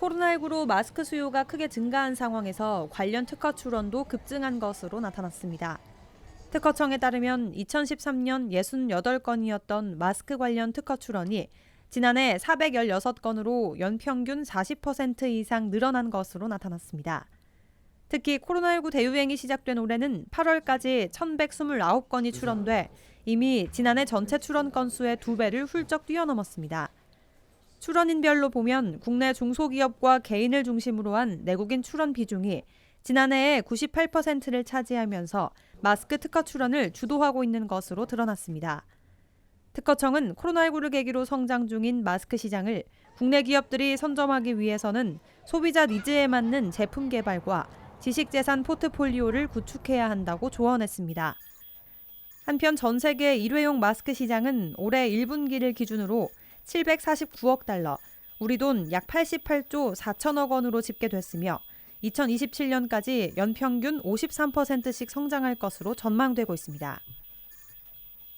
코로나19로 마스크 수요가 크게 증가한 상황에서 관련 특허 출원도 급증한 것으로 나타났습니다. 특허청에 따르면 2013년 68건이었던 마스크 관련 특허 출원이 지난해 416건으로 연평균 40% 이상 늘어난 것으로 나타났습니다. 특히 코로나19 대유행이 시작된 올해는 8월까지 1,129건이 출원돼 이미 지난해 전체 출원 건수의 두 배를 훌쩍 뛰어넘었습니다. 출원인별로 보면 국내 중소기업과 개인을 중심으로 한 내국인 출원 비중이 지난해에 98%를 차지하면서 마스크 특허 출원을 주도하고 있는 것으로 드러났습니다. 특허청은 코로나19를 계기로 성장 중인 마스크 시장을 국내 기업들이 선점하기 위해서는 소비자 니즈에 맞는 제품 개발과 지식재산 포트폴리오를 구축해야 한다고 조언했습니다. 한편 전 세계 일회용 마스크 시장은 올해 1분기를 기준으로 749억 달러, 우리 돈 약 88조 4천억 원으로 집계됐으며 2027년까지 연평균 53%씩 성장할 것으로 전망되고 있습니다.